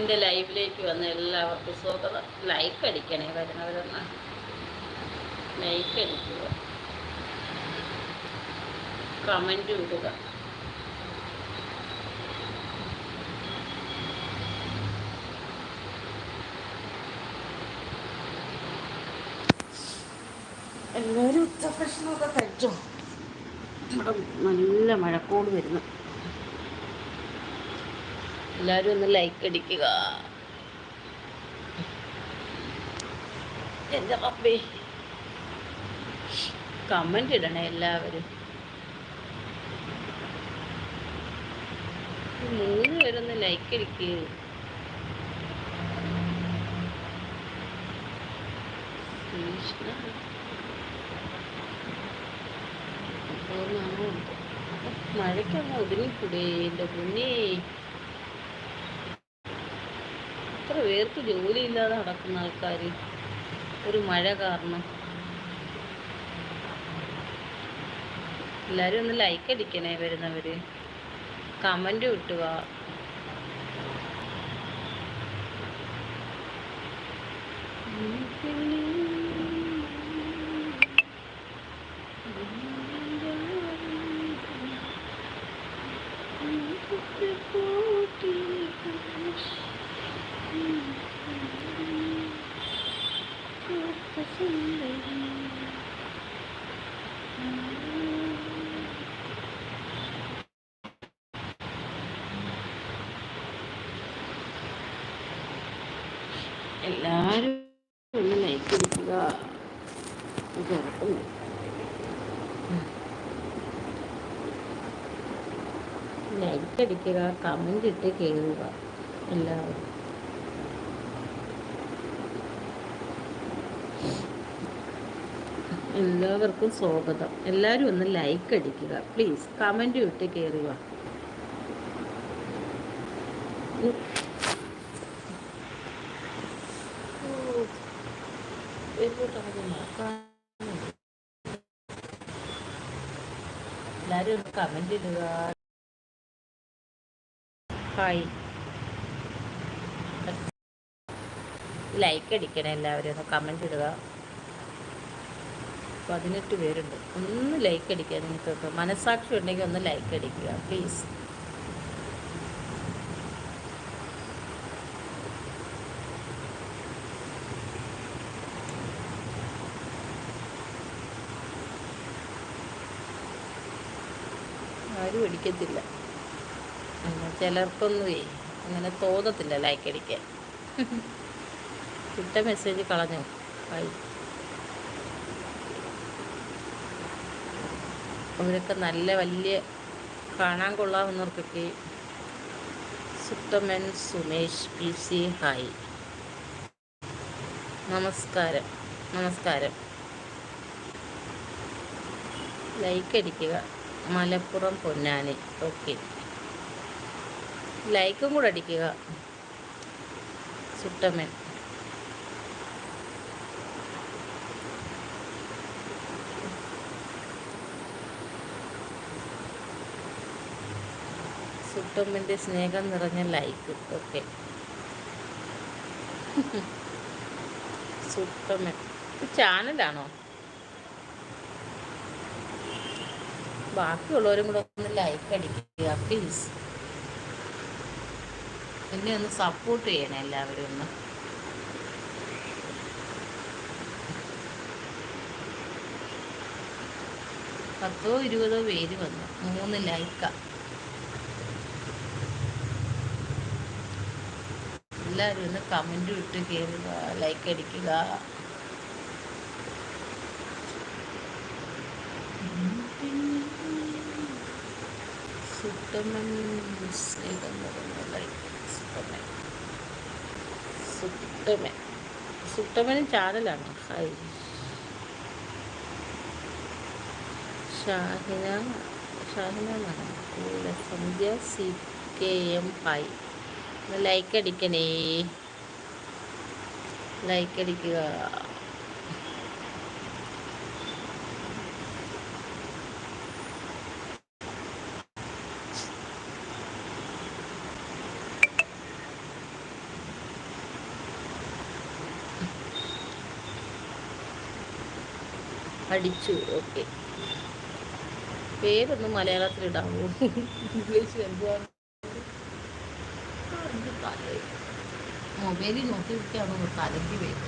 എന്റെ ലൈവിലേക്ക് വന്ന എല്ലാവർക്കും സ്വാഗതം ലൈക്ക് അടിക്കണേ വരുന്നവരൊന്ന് ലൈക്ക് അടിക്കുക. കമന്റ് വിടുക എല്ലാവരും ഉച്ചഭക്ഷണമൊക്കെ കഴിച്ചോ? ഇവിടെ നല്ല മഴക്കോട് വരുന്നു. എല്ലാവരും ഒന്ന് ലൈക്ക് അടിക്കുക. എന്റെ പപ്പേ കമന്റ് ഇടണേ എല്ലാവരും. മൂന്ന് പേരൊന്ന് ലൈക്ക് അടിക്കുക കൃഷ്ണ മഴയ്ക്കങ്ങ് ഒതുങ്ങിക്കൂടേ എന്റെ കുഞ്ഞേ എത്ര പേർക്ക് ജോലിയില്ലാതെ നടക്കുന്ന ആൾക്കാർ ഒരു മഴ കാരണം. എല്ലാവരും ഒന്ന് ലൈക്ക് അടിക്കണേ വരുന്നവര്. കമന്റ് വിട്ടുക എല്ലാവരും ഒന്ന് ലൈക്ക് അടിക്കുക കിടക്കുന്നു ലൈക്ക് അടിക്കുക കമന്റ് ഇട്ട് കേൾക്കുക. എല്ലാവരും. എല്ലാവർക്കും സ്വാഗതം. എല്ലാവരും ഒന്ന് ലൈക്ക് അടിക്കുക. പ്ലീസ് കമന്റ് ഇട്ട് കയറുക എല്ലാവരും ഒന്ന് കമന്റ് ഇടുക. ഹായ് ലൈക്ക് അടിക്കണേ എല്ലാവരും ഒന്ന് കമന്റ് ഇടുക. പതിനെട്ട് പേരുണ്ട്. ഒന്ന് ലൈക്ക് അടിക്കുക. നിങ്ങൾക്കൊക്കെ മനസ്സാക്ഷി ഉണ്ടെങ്കിൽ ഒന്ന് ലൈക്ക് അടിക്കുക. പ്ലീസ് ആരും അടിക്കത്തില്ല. ചിലർക്കൊന്നുമേ അങ്ങനെ തോന്നത്തില്ല ലൈക്ക് അടിക്കാൻ. ഇട്ട മെസ്സേജ് കളഞ്ഞു. ആയി അവരൊക്കെ നല്ല വലിയ കാണാൻ കൊള്ളാവുന്നവർക്കൊക്കെ സുത്തമൻ സുമേഷ് പി സി ഹായ് നമസ്കാരം നമസ്കാരം. ലൈക്ക് അടിക്കുക. മലപ്പുറം പൊന്നാനി. ഓക്കെ ലൈക്കും കൂടെ അടിക്കുക. സുട്ടമ്മൻ സുട്ടമ്മന്റെ സ്നേഹം നിറഞ്ഞ ലൈക്ക്. ഓക്കെ. സുട്ടമ്മൻ ചാനലാണോ? ബാക്കിയുള്ളവരും കൂടെ ഒന്ന് ലൈക്ക് അടിക്കുക പ്ലീസ് എന്നെ ഒന്ന് സപ്പോർട്ട് ചെയ്യണം എല്ലാവരും ഒന്ന്. പത്തോ ഇരുപതോ പേര് വന്നു. മൂന്ന് ലൈക്ക. എല്ലാവരും ഒന്ന് കമന്റ് ഇട്ട് കയറുക ലൈക്ക് അടിക്കുക. സുട്ടമൻ സ്നേഹം സുട്ടമൻ സുട്ടമൻ സുട്ടമ്മനും ചാനലാണ്. ഹായ് ഷാഹിന ഷാഹിന എന്നാണ് Sandhya C K M hi like അടിക്കണേ. Like അടിക്കുക. അടിച്ചു ഓക്കെ പേരൊന്ന് മലയാളത്തിൽ ഇടാവൂ ഇംഗ്ലീഷ് എന്തുവാണ് മൊബൈലിൽ നോക്കിയിരിക്കുകയാണോ തലയ്ക്ക് പേര്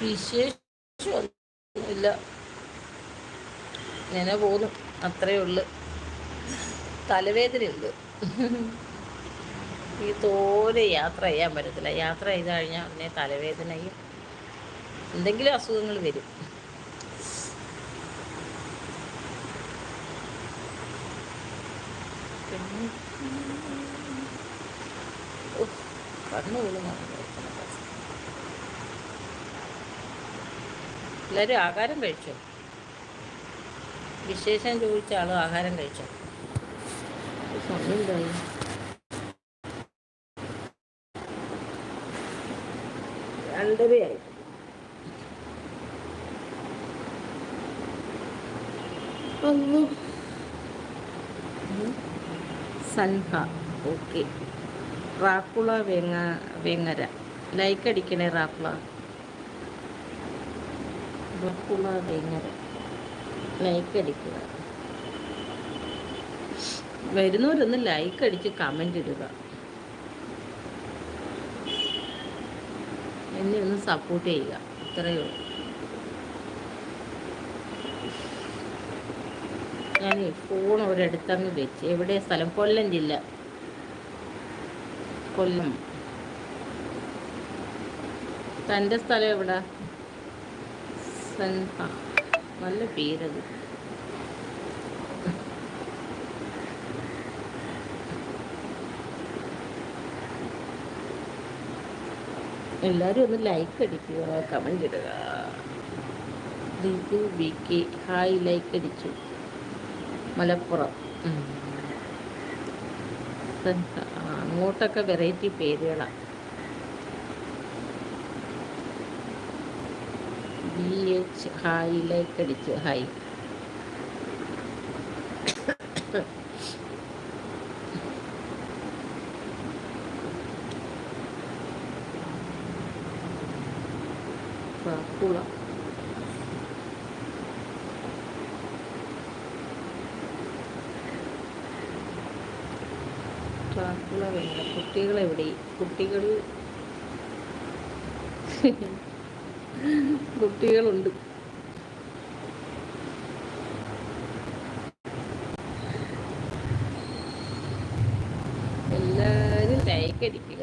വിശേഷമൊന്നുമില്ല. ഇങ്ങനെ പോകുന്നു. അത്രേ ഉള്ളു. തലവേദനയുണ്ട്. ഈ തോലെ യാത്ര ചെയ്യാൻ പറ്റത്തില്ല. യാത്ര ചെയ്ത് കഴിഞ്ഞാൽ ഉടനെ തലവേദനയും എന്തെങ്കിലും അസുഖങ്ങൾ വരും. എല്ലാരും ആഹാരം കഴിച്ചോ? വിശേഷം ചോദിച്ച ആളും ആഹാരം കഴിച്ചോ? സമയം എന്തായി രണ്ടരയായി സൻഹ. ഓക്കെ. റാക്കുള വെങ്ങ വെങ്ങര. ലൈക്ക് അടിക്കണേ റാക്കുള. റാക്കുള വെങ്ങര. ലൈക്ക് അടിക്കുക. വരുന്നവരൊന്ന് ലൈക്ക് അടിച്ച് കമന്റ് ഇടുക. എന്നെ ഒന്ന് സപ്പോർട്ട് ചെയ്യുക. ഇത്രയേ ഉള്ളൂ. ഞാൻ ഫോൺ ഒരിടത്തങ്ങ് വെച്ച്. എവിടെ? സ്ഥലം കൊല്ലം ജില്ല. കൊല്ലം. തന്റെ സ്ഥലം എവിടെ? നല്ല പേരത്. എല്ലാവരും ഒന്ന് ലൈക്ക് അടിക്കുക കമന്റ് ഇടുക. Riju B K hi like അടിച്ചു. മലപ്പുറം. അങ്ങോട്ടൊക്കെ വെറൈറ്റി പേരുകളാണ് ബി എച്ച് ഹായ് ലൈക്ക് അടിച്ചു. ഹായ് കുളം ട്രാക്കുള വേണ്ട കുട്ടികളെവിടെ കുട്ടികൾ കുട്ടികളുണ്ട്. എല്ലാവരും ലൈക്ക് അടിക്കുക.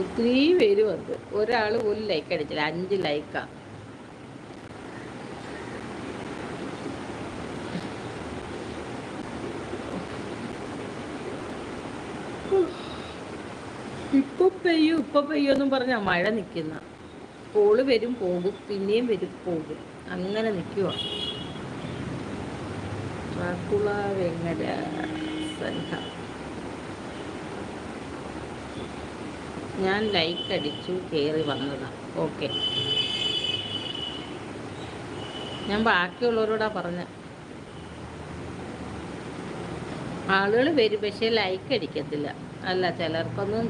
ഒത്തിരി പേര് വന്ന്. ഒരാൾ ഒരു ലൈക്ക് അടിച്ചില്ല. അഞ്ച് ലൈക്കാ ഇപ്പൊ പെയ്യും ഇപ്പൊ പെയ്യും എന്നും പറഞ്ഞ മഴ നിൽക്കുന്ന പോൾ വരും പോകും പിന്നെയും വരും പോകും. അങ്ങനെ നിൽക്കുക സൻഹ. ഞാൻ ലൈക്ക് അടിച്ചു കയറി വന്നതാ. ഓക്കെ. ഞാൻ ബാക്കിയുള്ളവരോടാ പറഞ്ഞ. ആളുകൾ വരും പക്ഷേ ലൈക്ക് അടിക്കത്തില്ല. അല്ല ചിലർക്കൊന്നും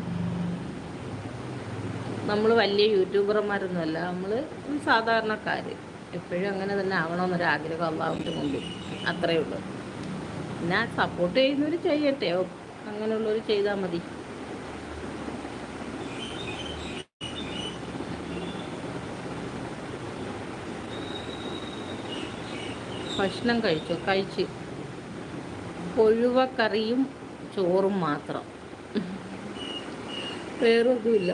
നമ്മൾ വലിയ യൂട്യൂബർമാരൊന്നുമല്ല. നമ്മൾ സാധാരണക്കാർ. എപ്പോഴും അങ്ങനെ തന്നെ ആവണമെന്നൊരു ആഗ്രഹം അള്ളാഹുവിന്റെ മുമ്പിൽ. അത്രയേ ഉള്ളൂ. പിന്നെ സപ്പോർട്ട് ചെയ്യുന്നവർ ചെയ്യട്ടെ. അങ്ങനെയുള്ളവർ ചെയ്താൽ മതി. ഭക്ഷണം കഴിച്ചു? കഴിച്ച്. കൊഴുവക്കറിയും ചോറും മാത്രം. വേറൊന്നുമില്ല.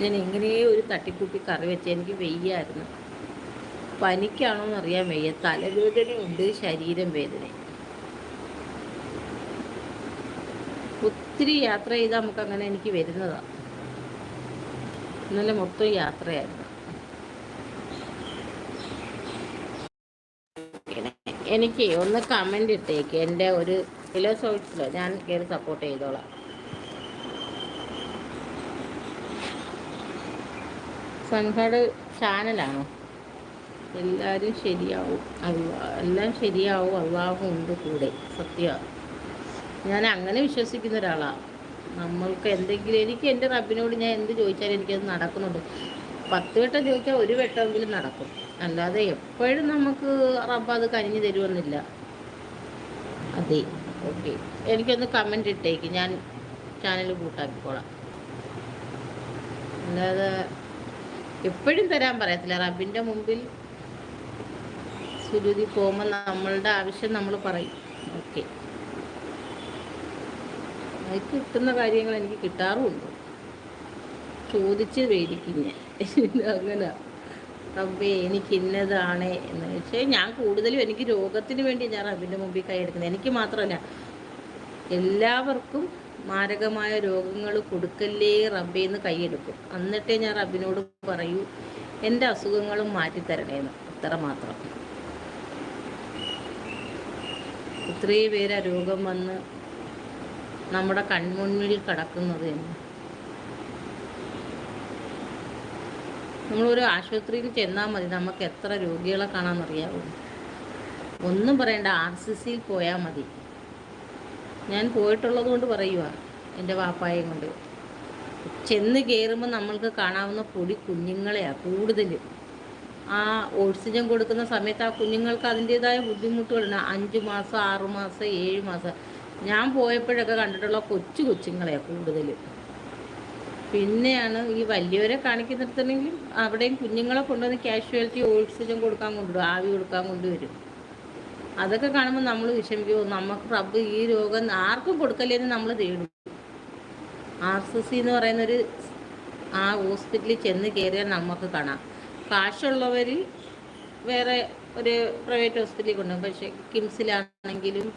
ഞാൻ എങ്ങനെയോ ഒരു തട്ടിക്കൂട്ടി കറി വെച്ച് എനിക്ക് വെയ്യായിരുന്നു. പനിക്കാണോ എന്നറിയാൻ വയ്യ. തലവേദനയുണ്ട് ശരീരം വേദന. ഒത്തിരി യാത്ര ചെയ്താൽ നമുക്ക് അങ്ങനെ എനിക്ക് വരുന്നതാണ് ഇന്നലെ മൊത്തം യാത്രയായിരുന്നു. എനിക്ക് ഒന്ന് കമന്റ് ഇട്ടേക്ക്. എന്റെ ഒരു ഫിലോസോഫിസിലോ ഞാൻ കയറി സപ്പോർട്ട് ചെയ്തോളാം. സംഘട് ചാനലാണോ? എല്ലാവരും ശരിയാവും. എല്ലാം ശരിയാവും. അള്ളാഹു ഉണ്ട് കൂടെ. സത്യമാണ് ഞാൻ അങ്ങനെ വിശ്വസിക്കുന്ന ഒരാളാണ് നമ്മൾക്ക് എന്തെങ്കിലും എനിക്ക് എന്റെ റബ്ബിനോട് ഞാൻ എന്ത് ചോദിച്ചാലും എനിക്കത് നടക്കുന്നുണ്ട്. പത്ത് വട്ടം ചോദിച്ചാൽ ഒരു വട്ടമെങ്കിലും നടക്കും. അല്ലാതെ എപ്പോഴും നമുക്ക് റബ്ബ് അത് കനിഞ്ഞു തരുമെന്നില്ല അതെ ഓക്കെ. എനിക്കൊന്ന് കമന്റ് ഇട്ടേക്ക്. ഞാൻ ചാനൽ കൂട്ടാക്കിക്കോളാം. അല്ലാതെ എപ്പോഴും തരാൻ പറയത്തില്ല. റബ്ബിന്റെ മുമ്പിൽ സുരുതി പോകുമ്പോൾ നമ്മളുടെ ആവശ്യം നമ്മൾ പറയും. ഓക്കെ. എനിക്ക് കിട്ടുന്ന കാര്യങ്ങൾ എനിക്ക് കിട്ടാറുമുണ്ട് ചോദിച്ച് മേടിക്കും ഞാൻ അങ്ങനെ. റബ്ബേ എനിക്ക് ഇന്നതാണ് എന്ന് വെച്ചാൽ ഞാൻ കൂടുതലും എനിക്ക് രോഗത്തിന് വേണ്ടി ഞാൻ റബ്ബിന്റെ മുമ്പിൽ കൈയെടുക്കുന്നത് എനിക്ക് മാത്രമല്ല എല്ലാവർക്കും മാരകമായ രോഗങ്ങൾ കൊടുക്കല്ലേ റബ്ബേ റബ്ബേന്ന് കൈയെടുക്കും എന്നിട്ടേ ഞാൻ റബ്ബിനോട് പറയൂ എന്റെ അസുഖങ്ങളും മാറ്റിത്തരണേന്ന് അത്ര മാത്രം. ഇത്രയും പേര് രോഗം വന്ന് നമ്മുടെ കൺമുന്നിൽ കിടക്കുന്നത് തന്നെ നമ്മളൊരു ആശുപത്രിയിൽ ചെന്നാൽ മതി. നമുക്ക് എത്ര രോഗികളെ കാണാമെന്നറിയാവും ഒന്നും പറയണ്ട. ആർ സി സിയിൽ പോയാൽ മതി. ഞാൻ പോയിട്ടുള്ളത് കൊണ്ട് പറയുക എന്റെ വാപ്പായും കൊണ്ട്. ചെന്ന് കയറുമ്പോൾ നമ്മൾക്ക് കാണാവുന്ന പൊടി കുഞ്ഞുങ്ങളെയാണ് കൂടുതൽ ആ ഓക്സിജൻ കൊടുക്കുന്ന സമയത്ത് ആ കുഞ്ഞുങ്ങൾക്ക് അതിന്റേതായ ബുദ്ധിമുട്ടുകളുണ്ട്. അഞ്ച് മാസം ആറ് മാസം ഏഴ് മാസം. ഞാൻ പോയപ്പോഴൊക്കെ കണ്ടിട്ടുള്ള കൊച്ചു കൊച്ചുങ്ങളെയാണ് കൂടുതൽ പിന്നെയാണ് ഈ വലിയവരെ കാണിക്കുന്നിടത്തുണ്ടെങ്കിലും അവിടെയും കുഞ്ഞുങ്ങളെ കൊണ്ടുവന്ന് കാഷ്വാലിറ്റി ഓക്സിജൻ കൊടുക്കാൻ കൊണ്ടുവരും ആവി കൊടുക്കാൻ കൊണ്ടുവരും. അതൊക്കെ കാണുമ്പോൾ നമ്മൾ വിഷമിക്കുമോ നമുക്ക് റബ്ബ് ഈ രോഗം ആർക്കും കൊടുക്കല്ലേന്ന് നമ്മൾ തേടും. ആർ സി സി എന്ന് പറയുന്നൊരു ആ ഹോസ്പിറ്റലിൽ ചെന്ന് കയറിയാൽ നമുക്ക് കാണാം. കാശുള്ളവർ വേറെ ഒരു പ്രൈവറ്റ് ഹോസ്പിറ്റലിൽ കൊണ്ടുപോകും പക്ഷേ കിംസിലാണെങ്കിലും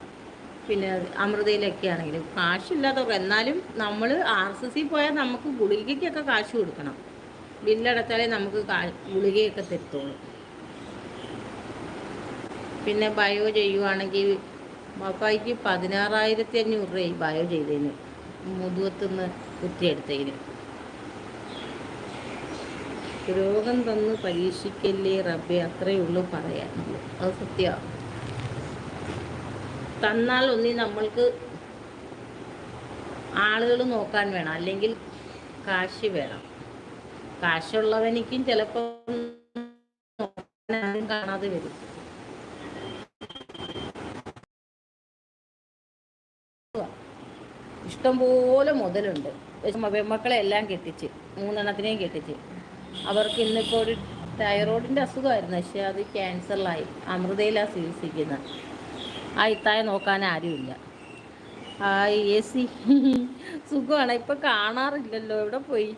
പിന്നെ അമൃതയിലൊക്കെ ആണെങ്കിലും. കാശില്ലാത്തവർ. എന്നാലും നമ്മൾ ആർ സി സി പോയാൽ നമുക്ക് ഗുളികയ്ക്കൊക്കെ കാശ് കൊടുക്കണം. ബില്ലടച്ചാലേ നമുക്ക് ഗുളികയൊക്കെ തരത്തുള്ളൂ. പിന്നെ ബയോ ചെയ്യുവാണെങ്കിൽ പപ്പായ്ക്ക് പതിനാറായിരത്തി അഞ്ഞൂറ് രൂപ ബയോ ചെയ്തതിന്. മുതുവത്തുനിന്ന് കുത്തിയെടുത്തതിന്. രോഗം തന്ന് പരീക്ഷിക്കല്ലേ റബ്ബെ? അത്രയേ ഉള്ളൂ പറയാനുള്ളൂ അത് സത്യമാണ് തന്നാൽ ഒന്നി നമ്മൾക്ക് ആളുകൾ നോക്കാൻ വേണം. അല്ലെങ്കിൽ കാശ് വേണം. കാശുള്ളവനിക്കും ചിലപ്പോൾ കാണാതെ വരും. ഇഷ്ടം ഇഷ്ടംപോലെ മുതലുണ്ട്. മക്കളെ എല്ലാം കെട്ടിച്ച് മൂന്നെണ്ണത്തിനെയും കെട്ടിച്ച്. അവർക്ക് ഇന്നിപ്പോൾ ഒരു തൈറോയിഡിന്റെ അസുഖമായിരുന്നു. പക്ഷേ അത് ക്യാൻസറിലായി അമൃതയിലാണ് ചികിത്സിക്കുന്നത് ആ ഇത്തായ നോക്കാൻ ആരുമില്ല. ആ എ സി സുഖമാണ്. ഇപ്പം കാണാറില്ലല്ലോ. എവിടെ പോയി?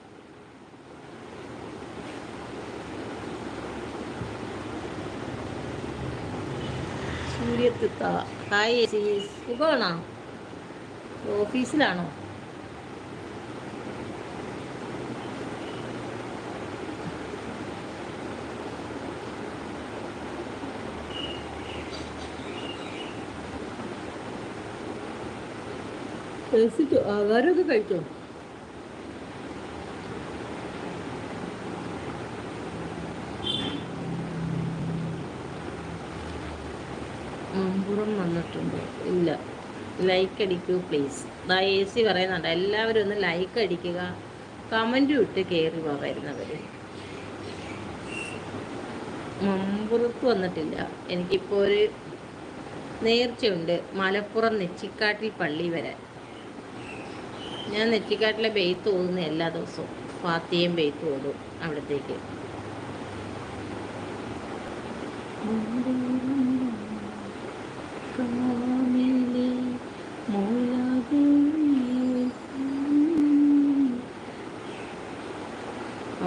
സൂര്യത്തിത്ത. ഹായ് എ സി സുഖമാണോ? ഓഫീസിലാണോ? ആഹാരമൊക്കെ കഴിച്ചോ മമ്പുറം വന്നിട്ടുണ്ട്. ഇല്ല. ലൈക്ക് അടിക്കൂ പ്ലീസ് ദാ എ സി പറയുന്നുണ്ട്. എല്ലാവരും ഒന്ന് ലൈക്ക് അടിക്കുക. കമന്റും ഇട്ട് കയറി വാ മമ്പുറത്ത് വന്നിട്ടില്ല. എനിക്കിപ്പോൾ ഒരു നേർച്ചയുണ്ട്. മലപ്പുറം നെച്ചിക്കാട്ടിൽ പള്ളി വരാൻ. ഞാൻ നെറ്റിക്കാട്ടിലെ ബെയ്ത്ത് ഓതുന്ന എല്ലാ ദിവസവും. ഫാത്തിയും ബെയ്ത്ത് ഓതും അവിടത്തേക്ക്.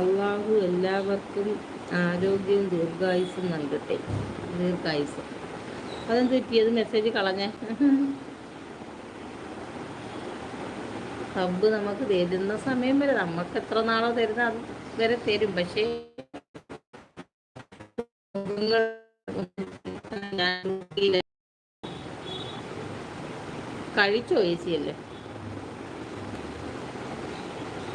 അള്ളാഹു എല്ലാവർക്കും ആരോഗ്യവും ദീർഘായുസും നൽകട്ടെ. ദീർഘായുസും അതെന്ത് പറ്റിയത് മെസ്സേജ് കളഞ്ഞേ. റബ്ബ് നമുക്ക് തരുന്ന സമയം വരെ നമുക്ക് എത്ര നാളോ തരുന്ന അത് വരെ തരും. പക്ഷേ കഴിച്ചോ ചേച്ചിയല്ലേ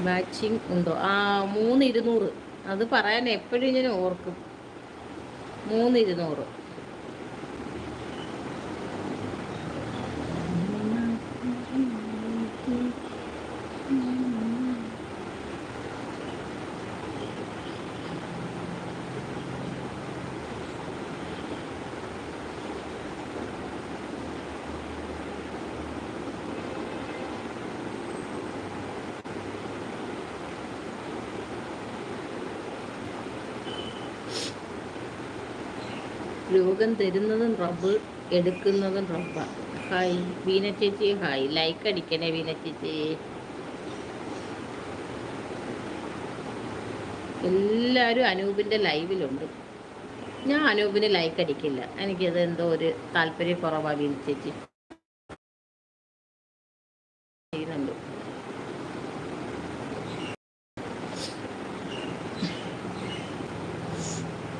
മാച്ചിങ് ഉണ്ടോ? ആ മൂന്ന് ഇരുന്നൂറ്. അത് പറയാൻ എപ്പോഴും ഞാൻ ഓർക്കും. മൂന്ന് ഇരുന്നൂറ്. രോഗം തരുന്നതും റബ്ബ് എടുക്കുന്നതും റബ്ബ ഹായ് വീന ചേച്ചി. ഹായ്. ലൈക്ക് അടിക്കണേ വീന ചേച്ചി. എല്ലാവരും അനൂപിന്റെ ലൈവിലുണ്ട് ഞാൻ അനൂപിന് ലൈക്ക് അടിക്കില്ല. എനിക്കത് എന്തോ ഒരു താല്പര്യക്കുറവാണ് വീന ചേച്ചി.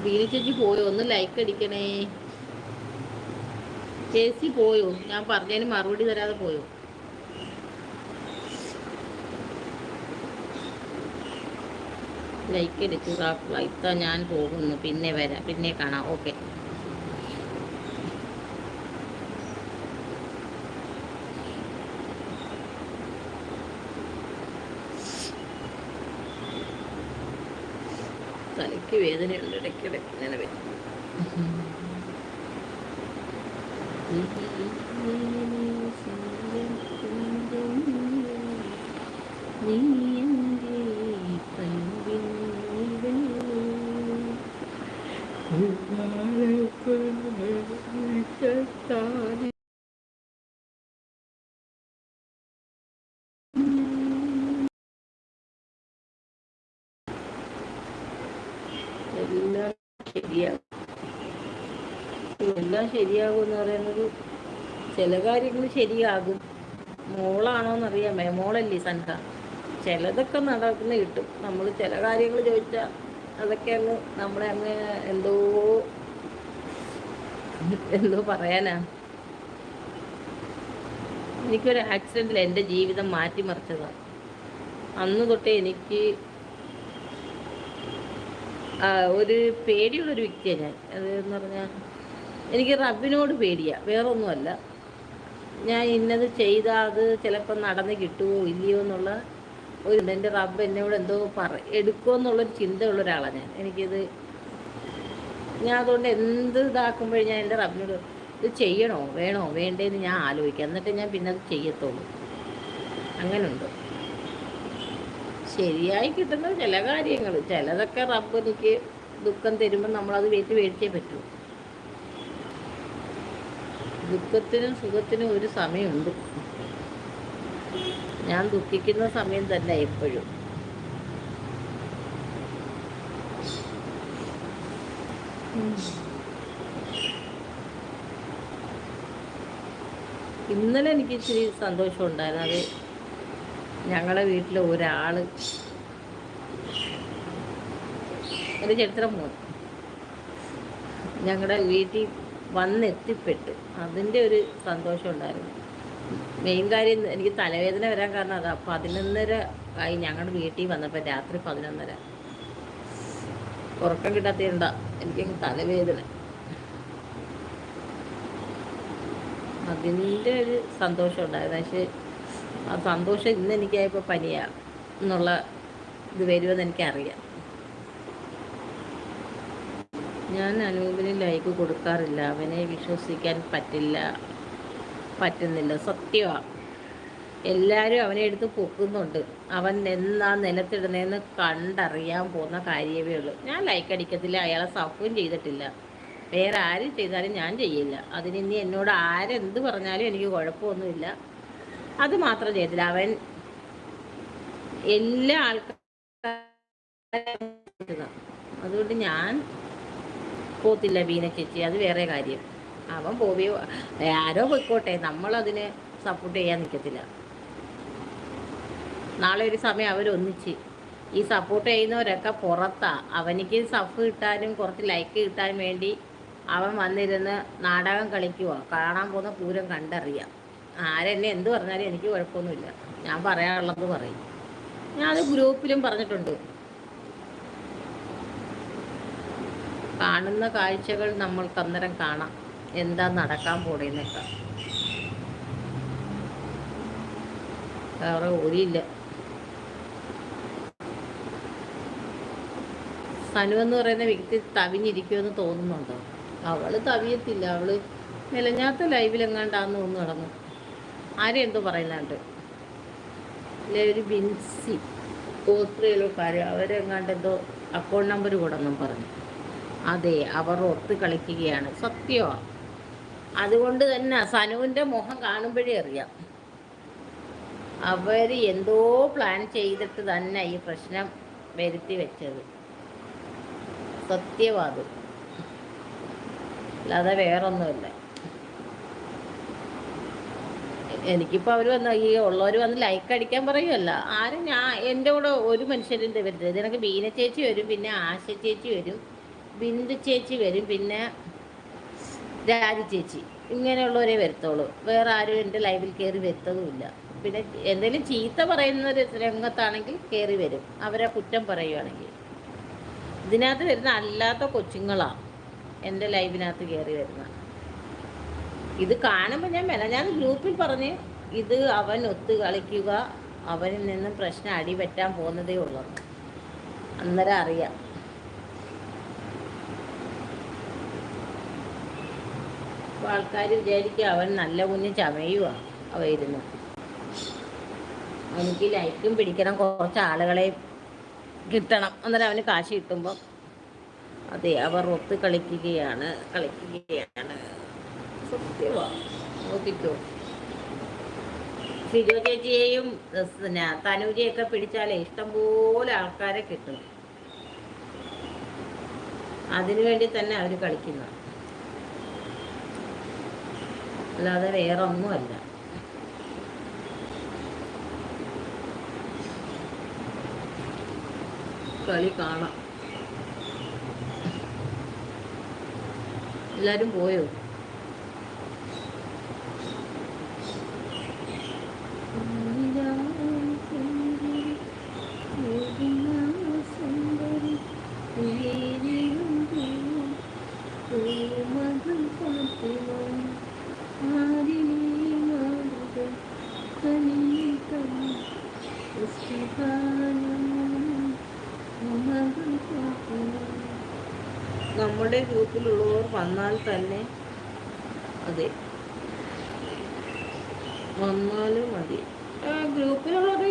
വീന ചേച്ചി പോയോ? ഒന്ന് ലൈക്ക് അടിക്കണേ. ചേച്ചി പോയോ? ഞാൻ പറഞ്ഞതിന് മറുപടി തരാതെ പോയോ? ലൈക്ക് അടിച്ചു ഇത്ത ഞാൻ പോകുന്നു. പിന്നെ വരാം. പിന്നെ കാണാം. ഓക്കെ തലയ്ക്ക് വേദനയുണ്ട് ഇടയ്ക്കിടയ്ക്ക് ഇങ്ങനെ വരും. നീ എന്റെ കൽവിൻ നീ എല്ലാം ശരിയാകും എല്ലാം ശരിയാകും എന്ന് പറയുന്നത് ചില കാര്യങ്ങൾ ശരിയാകും. മോളാണോന്നറിയാമേ? മോളല്ലേ സൻഹ. ചിലതൊക്കെ നടക്കുന്ന കിട്ടും. നമ്മൾ ചില കാര്യങ്ങൾ ചോദിച്ചാൽ അതൊക്കെ അങ്ങ് നമ്മളെ അങ്ങ് എന്തോ എന്തോ പറയാനാ. എനിക്കൊരു ആക്സിഡന്റിൽ എന്റെ ജീവിതം മാറ്റിമറിച്ചതാണ് അന്ന് തൊട്ടേ എനിക്ക് ഒരു പേടിയുള്ളൊരു വ്യക്തിയാണ് ഞാൻ. അത് എന്ന് പറഞ്ഞാൽ എനിക്ക് റബ്ബിനോട് പേടിയാ. വേറൊന്നുമല്ല. ഞാൻ ഇന്നത് ചെയ്താൽ അത് ചിലപ്പോൾ നടന്ന് കിട്ടുമോ ഇല്ലയോ എന്നുള്ള ഒരു എന്റെ റബ്ബ് എന്നോട് എന്തോ പറ എടുക്കുമോ എന്നുള്ളൊരു ചിന്തയുള്ള ഒരാളാണ് ഞാൻ. എനിക്കിത് ഞാൻ അതുകൊണ്ട് എന്ത് ഇതാക്കുമ്പോഴും ഞാൻ എന്റെ റബ്ബിനോട് ഇത് ചെയ്യണോ വേണോ വേണ്ടേന്ന് ഞാൻ ആലോചിക്കാം. എന്നിട്ട് ഞാൻ പിന്നെ അത് ചെയ്യത്തുള്ളൂ. അങ്ങനെയുണ്ട് ശരിയായി കിട്ടുന്ന ചില കാര്യങ്ങൾ. ചിലതൊക്കെ റബ്ബ് എനിക്ക് ദുഃഖം തരുമ്പോൾ നമ്മളത് വേറ്റ് മേടിച്ചേ പറ്റൂ. ദുഃഖത്തിനും സുഖത്തിനും ഒരു സമയമുണ്ട്. ഞാൻ ദുഃഖിക്കുന്ന സമയം തന്നെ എപ്പോഴും. ഇന്നലെ എനിക്ക് ഇച്ചിരി സന്തോഷം ഉണ്ടായിരുന്നു അത് ഞങ്ങളെ വീട്ടിൽ ഒരാൾ എന്റെ ചരിത്രം മോൻ. ഞങ്ങളുടെ വീട്ടിൽ വന്നെത്തിപ്പെട്ടു. അതിന്റെ ഒരു സന്തോഷം ഉണ്ടായിരുന്നു. മെയിൻ കാര്യം എനിക്ക് തലവേദന വരാൻ കാരണം അതാ. പതിനൊന്നര ആയി ഞങ്ങളുടെ വീട്ടിൽ വന്നപ്പോൾ രാത്രി പതിനൊന്നര. ഉറക്കം കിട്ടാത്തതുണ്ടാ എനിക്ക് തലവേദന. അതിന്റെ ഒരു സന്തോഷം ഉണ്ടായിരുന്നു. പക്ഷേ ആ സന്തോഷം ഇന്ന് എനിക്കായപ്പോൾ പനിയാ എന്നുള്ള ഇത് വരുമെന്ന് എനിക്കറിയാം. ഞാൻ അനൂപിന് ലൈക്ക് കൊടുക്കാറില്ല. അവനെ വിശ്വസിക്കാൻ പറ്റില്ല. പറ്റുന്നില്ല. സത്യമാണ് എല്ലാവരും അവനെ എടുത്ത് പൊക്കുന്നുണ്ട്. അവൻ എന്നാ നിലത്തിടുന്നതെന്ന് കണ്ടറിയാൻ പോകുന്ന കാര്യമേ ഉള്ളൂ. ഞാൻ ലൈക്ക് അടിക്കത്തില്ല. അയാളെ സഫും ചെയ്തിട്ടില്ല. വേറെ ആരും ചെയ്താലും ഞാൻ ചെയ്യില്ല. അതിന് ഇനി എന്നോട് ആരെന്ത് പറഞ്ഞാലും എനിക്ക് കുഴപ്പമൊന്നുമില്ല. അത് മാത്രം ചെയ്തില്ല അവൻ എല്ലാ ആൾക്കാരും അതുകൊണ്ട് ഞാൻ പോത്തില്ല ബീന ചേച്ചി അത് വേറെ കാര്യം. അവൻ പോവിയോ ആരോ പോയിക്കോട്ടെ. നമ്മളതിനെ സപ്പോർട്ട് ചെയ്യാൻ നിൽക്കത്തില്ല നാളെ ഒരു സമയം അവരൊന്നിച്ച്. ഈ സപ്പോർട്ട് ചെയ്യുന്നവരൊക്കെ പുറത്താ. അവനിക്ക് സഫ് കിട്ടാനും കുറച്ച് ലൈക്ക് കിട്ടാനും വേണ്ടി അവൻ വന്നിരുന്ന് നാടകം കളിക്കുക കാണാൻ പോകുന്ന പൂരം കണ്ടറിയാം. ആരെന്നെ എന്ത് പറഞ്ഞാലും എനിക്ക് കുഴപ്പമൊന്നുമില്ല. ഞാൻ പറയാനുള്ളത് പറയും. ഞാൻ അത് ഗ്രൂപ്പിലും പറഞ്ഞിട്ടുണ്ട്. കാണുന്ന കാഴ്ചകൾ നമ്മൾക്ക് അന്നേരം കാണാം. എന്താ നടക്കാൻ പോണേന്നൊക്കെ. വേറെ ഒരില്ല സനു എന്ന് പറയുന്ന വ്യക്തി തവിഞ്ഞിരിക്കുമെന്ന് തോന്നുന്നുണ്ടോ? അവൾ തവിയത്തില്ല. അവൾ നിലഞ്ഞാത്ത ലൈവിലെങ്ങാണ്ടാന്ന് ഒന്ന് നടന്നു. ആരെന്തോ പറയുന്നുണ്ട്. അല്ലെ ഒരു ബിൻസി. ഓസ്ട്രേലിയക്കാർ അവരെങ്ങാണ്ട് എന്തോ അക്കൗണ്ട് നമ്പർ കൂടെന്നും പറഞ്ഞു. അതെ അവർ ഒത്ത് കളിക്കുകയാണ്. സത്യോ? അതുകൊണ്ട് തന്നെ സനുവിന്റെ മുഖം കാണുമ്പോഴേ അറിയാം. അവർ എന്തോ പ്ലാൻ ചെയ്തിട്ട് തന്നെ ഈ പ്രശ്നം വരുത്തി വെച്ചത്. സത്യവാദം അല്ലാതെ വേറൊന്നുമില്ല. എനിക്കിപ്പോൾ അവർ വന്ന് ഈ ഉള്ളവർ വന്ന് ലൈക്ക് അടിക്കാൻ പറയുമല്ല ആരും ഞാൻ എന്റെ കൂടെ ഒരു മനുഷ്യരും വരുന്നത് ഇതിനൊക്കെ ബീന ചേച്ചി വരും പിന്നെ ആശ ചേച്ചി വരും. ബിന്ദു ചേച്ചി വരും പിന്നെ രാജി ചേച്ചി. ഇങ്ങനെയുള്ളവരെ വരുത്തോളൂ. വേറെ ആരും എന്റെ ലൈവിൽ കയറി വരുത്തതുമില്ല. പിന്നെ എന്തെങ്കിലും ചീത്ത പറയുന്ന ഒരു രംഗത്താണെങ്കിൽ കയറി വരും. അവരെ കുറ്റം പറയുകയാണെങ്കിൽ ഇതിനകത്ത് വരുന്ന അല്ലാത്ത കൊച്ചുങ്ങളാണ് എന്റെ ലൈവിനകത്ത് കയറി വരുന്ന. ഇത് കാണുമ്പോൾ ഞാൻ വേണം ഞാൻ ഗ്രൂപ്പിൽ പറഞ്ഞ് ഇത് അവൻ ഒത്തു കളിക്കുക അവനിൽ നിന്നും പ്രശ്നം അടിപറ്റാൻ പോകുന്നതേ ഉള്ളൂ. അന്നേരം അറിയാം. അപ്പോൾ ആൾക്കാർ വിചാരിക്കും അവൻ നല്ല കുഞ്ഞ് ചമയുവാ അവ ഇരുന്ന്. എനിക്ക് ലൈക്കും പിടിക്കണം കുറച്ച് ആളുകളെ കിട്ടണം. അന്നേരം അവന് കാശ് കിട്ടുമ്പോൾ അതെ അവർ ഒത്ത് കളിക്കുകയാണ് കളിക്കുകയാണ്. സത്യമാണ് നോക്കിക്കോ. സിജോ ചേച്ചിയെയും തനൂജിയൊക്കെ പിടിച്ചാലേ ഇഷ്ടംപോലെ ആൾക്കാരെ കിട്ടും. അതിനു വേണ്ടി തന്നെ അവർ കളിക്കുന്ന. അല്ലാതെ വേറെ ഒന്നുമല്ല. കളി കാണാം. എല്ലാരും പോയോ? നമ്മുടെ ഗ്രൂപ്പിലുള്ളവർ വന്നാൽ തന്നെ അതെ. വന്നാലും മതി. ഗ്രൂപ്പിലുള്ളവർ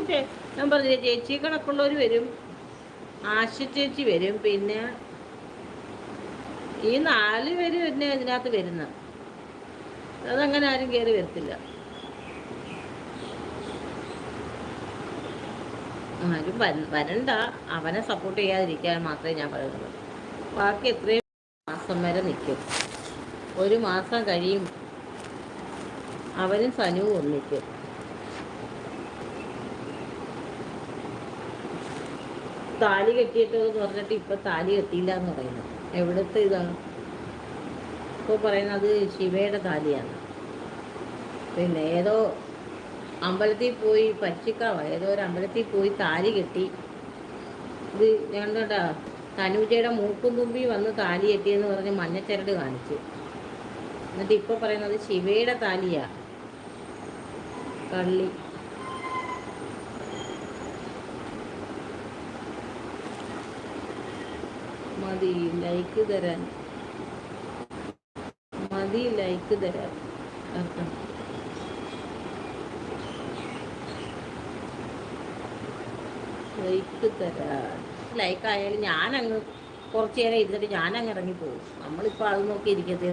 ഞാൻ പറഞ്ഞില്ലേ ചേച്ചി കണക്കുള്ളവർ വരും. ആശ ചേച്ചി വരും. പിന്നെ ഈ നാല് പേര് തന്നെ ഇതിനകത്ത് വരുന്ന അതങ്ങനെ ആരും കയറി വരത്തില്ല. ആരും വരണ്ട. അവനെ സപ്പോർട്ട് ചെയ്യാതിരിക്കാൻ മാത്രമേ ഞാൻ പറയുന്നുള്ളൂ ബാക്കി എത്രയും മാസം വരെ നിൽക്കും. ഒരു മാസം കഴിയും. അവനും സനുവും ഒന്നിക്കും. താലി കെട്ടിയിട്ടോ എന്ന് പറഞ്ഞിട്ട് ഇപ്പൊ താലി കെട്ടിയില്ല എന്ന് പറയുന്നു. എവിടുത്തെ ഇതാണ്? ഇപ്പോൾ പറയുന്നത് ശിവയുടെ താലിയാണ്. പിന്നെ ഏതോ അമ്പലത്തിൽ പോയി പച്ചിക്കാവ ഏതോ ഒരു അമ്പലത്തിൽ പോയി താലി കെട്ടി. ഇത് ഞങ്ങളുടെ തനുജയുടെ മൂക്കും തുമ്പി വന്ന് താലി കെട്ടിയെന്ന് പറഞ്ഞ് മഞ്ഞച്ചരട് കാണിച്ചു. എന്നിട്ട് ഇപ്പോൾ പറയുന്നത് ശിവയുടെ താലിയാണ് കള്ളി. മതി ലൈക്ക് തരാൻ. മതി ലൈക്ക് തരാം. ലൈക്ക് തരാം. ലൈക്ക് ആയാലും ഞാനങ്ങ് കുറച്ചു നേരം ഇരുന്നിട്ട് ഞാനങ്ങ് ഇറങ്ങിപ്പോകും നമ്മളിപ്പോൾ അത് നോക്കി ഇരിക്കത്തേ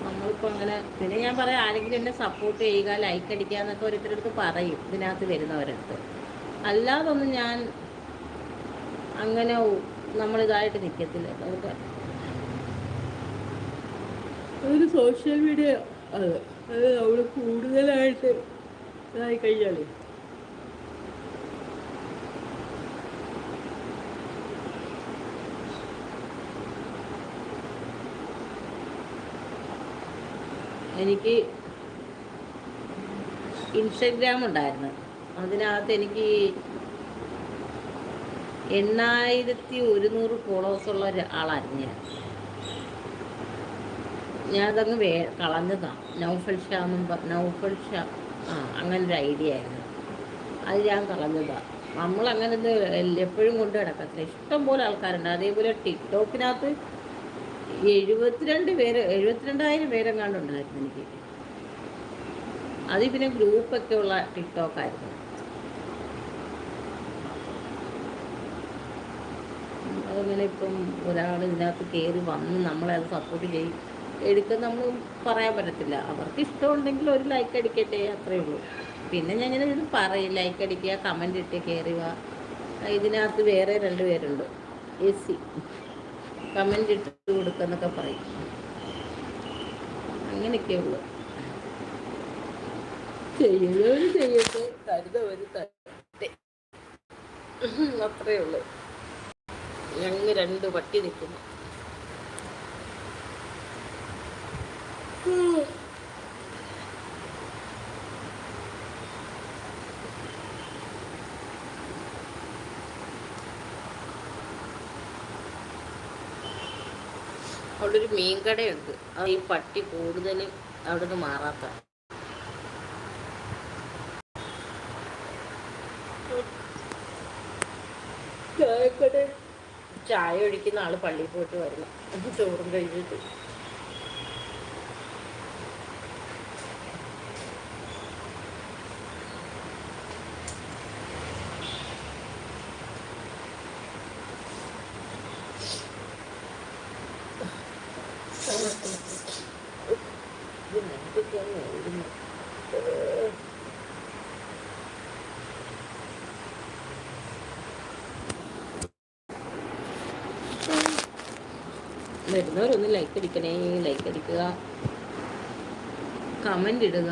നമ്മളിപ്പോൾ അങ്ങനെ പിന്നെ ഞാൻ പറയാം ആരെങ്കിലും എന്നെ സപ്പോർട്ട് ചെയ്യുക ലൈക്ക് അടിക്കുക എന്നൊക്കെ ഓരോരുത്തരടുത്ത് പറയും ഇതിനകത്ത് വരുന്നവരടുത്ത്. അല്ലാതൊന്നും ഞാൻ അങ്ങനെ നമ്മളിതായിട്ട് നിൽക്കത്തില്ല നമുക്ക് ഒരു സോഷ്യൽ മീഡിയ അത്. അത് നമ്മൾ കൂടുതലായിട്ട് ഇതായി കഴിഞ്ഞാലേ. എനിക്ക് ഇൻസ്റ്റഗ്രാം ഉണ്ടായിരുന്നു. അതിനകത്ത് എനിക്ക് എണ്ണായിരത്തി ഒരുന്നൂറ് ഫോളോവേഴ്സ് ഉള്ള ഒരാളായിരുന്നു ഞാൻ. ഞാനതങ്ങ് വേ കളഞ്ഞതാണ് നൗഫൽ ഷാ എന്നും നൗഫൽ ഷാ. ആ അങ്ങനെ ഒരു ഐഡിയ ആയിരുന്നു. അത് ഞാൻ കളഞ്ഞതാണ് നമ്മളങ്ങനെ ഇത് എപ്പോഴും കൊണ്ട് കിടക്കത്തില്ല ഇഷ്ടം പോലെ ആൾക്കാരുണ്ട്. അതേപോലെ ടിക്ടോക്കിനകത്ത് എഴുപത്തിരണ്ട് പേര് എഴുപത്തിരണ്ടായിരം പേരെങ്ങാണ്ടുണ്ടായിരുന്നു എനിക്ക്. അത് പിന്നെ ഗ്രൂപ്പൊക്കെ ഉള്ള ടിക്ടോക്കായിരുന്നു. അതങ്ങനെ ഇപ്പം ഒരാൾ ഇതിനകത്ത് കയറി വന്ന് നമ്മളെ അത് സപ്പോർട്ട് ചെയ്യും. എടുക്കുന്ന നമ്മൾ പറയാൻ പറ്റത്തില്ല. അവർക്ക് ഇഷ്ടമുണ്ടെങ്കിൽ ഒരു ലൈക്ക് അടിക്കട്ടെ അത്രയേ ഉള്ളൂ. പിന്നെ ഞാൻ ഇങ്ങനെ ഇത് പറയും ലൈക്ക് അടിക്കുക കമന്റ് ഇട്ട് കയറുക ഇതിനകത്ത് വേറെ രണ്ട് പേരുണ്ട്. എ സി കമന്റ് ഇട്ട് കൊടുക്കുക എന്നൊക്കെ പറയും. അങ്ങനെയൊക്കെ ഉള്ളു. ചെയ്യുന്നവർ ചെയ്യട്ടെ കരുതവർ തരട്ടെ അത്രയേ ഉള്ളൂ. ഞങ്ങൾ രണ്ട് പട്ടി നിൽക്കുന്നു. അവിടെ ഒരു മീൻകടയുണ്ട്. അത് ഈ പട്ടി കൂടുതലും അവിടെ നിന്ന് മാറാത്ത ചായ ഒഴിക്കുന്ന ആൾ പള്ളിയിൽ പോയിട്ട് വരണം. ചോറും കഴിച്ചിട്ട് വരുന്നവരൊന്ന് ലൈക്ക് അടിക്കണേ ലൈക്ക് അടിക്കുക. കമന്റ് ഇടുക.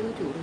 കണ്ണൊക്കെ അങ്ങ്